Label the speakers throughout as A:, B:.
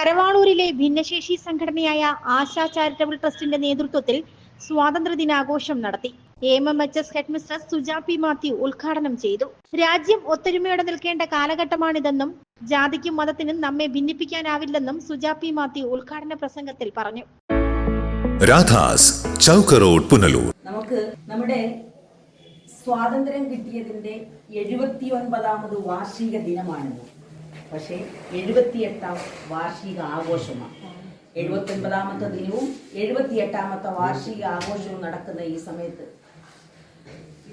A: കരവാളൂരിലെ ഭിന്നശേഷി സംഘടനയായ ആശാ ചാരിറ്റബിൾ ട്രസ്റ്റിന്റെ നേതൃത്വത്തിൽ സ്വാതന്ത്ര്യ ദിനാഘോഷം നടത്തി. M M H S headmistress Suja P Mathew ഉദ്ഘാടനം ചെയ്തു. രാജ്യം ഒത്തൊരുമയോടെ നിൽക്കേണ്ട കാലഘട്ടമാണിതെന്നും ജാതിക്കും മതത്തിനും നമ്മെ ഭിന്നിപ്പിക്കാനാവില്ലെന്നും സുജാ പി മാത്യു ഉദ്ഘാടന പ്രസംഗത്തിൽ പറഞ്ഞു.
B: രാധാസ് ചൗക്കറോഡ് പുനലൂർ.
C: നമുക്ക് നമ്മുടെ സ്വാതന്ത്ര്യം കിട്ടിയതിന്റെ എഴുപത്തി ഒൻപതാമത് വാർഷിക ദിനമാണിത്. പക്ഷേ എഴുപത്തിയെട്ടാം വാർഷിക ആഘോഷമാണ്. എഴുപത്തി ഒൻപതാമത്തെ ദിനവും എഴുപത്തിയെട്ടാമത്തെ വാർഷിക ആഘോഷവും നടക്കുന്ന ഈ സമയത്ത്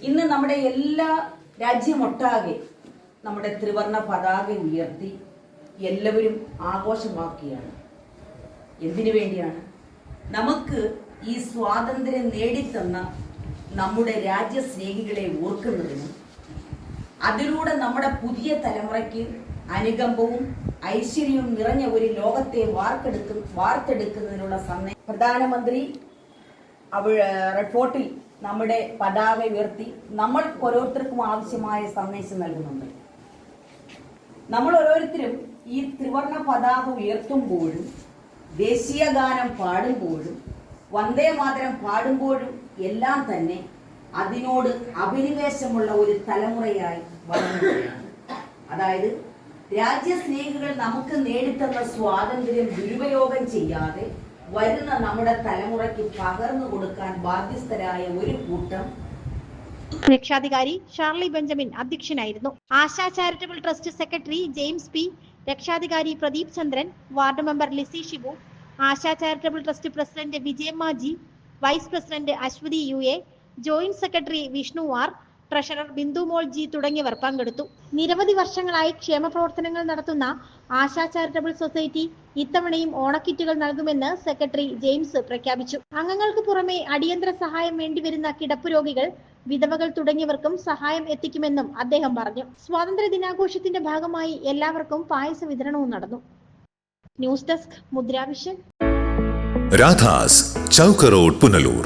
C: ഇന്ന് നമ്മുടെ എല്ലാ രാജ്യമൊട്ടാകെ നമ്മുടെ ത്രിവർണ പതാക ഉയർത്തി എല്ലാവരും ആഘോഷമാക്കുകയാണ്. എന്തിനു വേണ്ടിയാണ്? നമുക്ക് ഈ സ്വാതന്ത്ര്യം നേടിത്തന്ന നമ്മുടെ രാജ്യസ്നേഹികളെ ഓർക്കുന്നതിനും അതിലൂടെ നമ്മുടെ പുതിയ തലമുറയ്ക്ക് അനുകമ്പവും ഐശ്വര്യവും നിറഞ്ഞ ഒരു ലോകത്തെ വാർത്തെടുക്കും വാർത്തെടുക്കുന്നതിനുള്ള സന്ദേശം പ്രധാനമന്ത്രി അവ റിപ്പോർട്ടിൽ നമ്മുടെ പതാക ഉയർത്തി നമ്മൾ ഓരോരുത്തർക്കും ആവശ്യമായ സന്ദേശം നൽകുന്നുണ്ട്. നമ്മൾ ഓരോരുത്തരും ഈ ത്രിവർണ പതാക ഉയർത്തുമ്പോഴും ദേശീയ ഗാനം പാടുമ്പോഴും വന്ദേ മാതരം പാടുമ്പോഴും എല്ലാം തന്നെ അതിനോട് അഭിനിവേശമുള്ള ഒരു തലമുറയായി വളർന്നു അതായത് രാജ്യസ്നേഹികൾ നമുക്ക് നേടിത്തന്ന സ്വാതന്ത്ര്യം ദുരുപയോഗം ചെയ്യാതെ വരുന്ന നമ്മുടെ തലമുറയ്ക്ക് പകർന്നു കൊടുക്കാൻ ബാധ്യസ്ഥരായ ഒരു കൂട്ടം
A: രക്ഷാധികാരി ഷാർലി ബെഞ്ചമിൻ അധ്യക്ഷനായിരുന്നു. Asha charitable trust secretary James P. രക്ഷാധികാരി Pradeep Chandran ward member Lissy Shibu Asha charitable trust president Vijayamma G vice president Aswathi U A joint secretary Vishnu R treasurer Bindu Mol G തുടങ്ങിയവർ പങ്കെടുത്തു. നിരവധി വർഷങ്ങളായി ക്ഷേമ പ്രവർത്തനങ്ങൾ നടത്തുന്ന ASHA charitable society ഇത്തവണയും ഓണക്കിറ്റുകൾ നൽകുമെന്ന് സെക്രട്ടറി ജെയിംസ് പ്രഖ്യാപിച്ചു. അംഗങ്ങൾക്ക് പുറമെ അടിയന്തര സഹായം വേണ്ടിവരുന്ന കിടപ്പ് രോഗികൾ വിധവകൾ തുടങ്ങിയവർക്കും സഹായം എത്തിക്കുമെന്നും അദ്ദേഹം പറഞ്ഞു. സ്വാതന്ത്ര്യ ദിനാഘോഷത്തിന്റെ ഭാഗമായി എല്ലാവർക്കും പായസ വിതരണവും നടന്നു. News desk Mudravision.
B: Radhas ചൗക്കറോഡ് Punalur.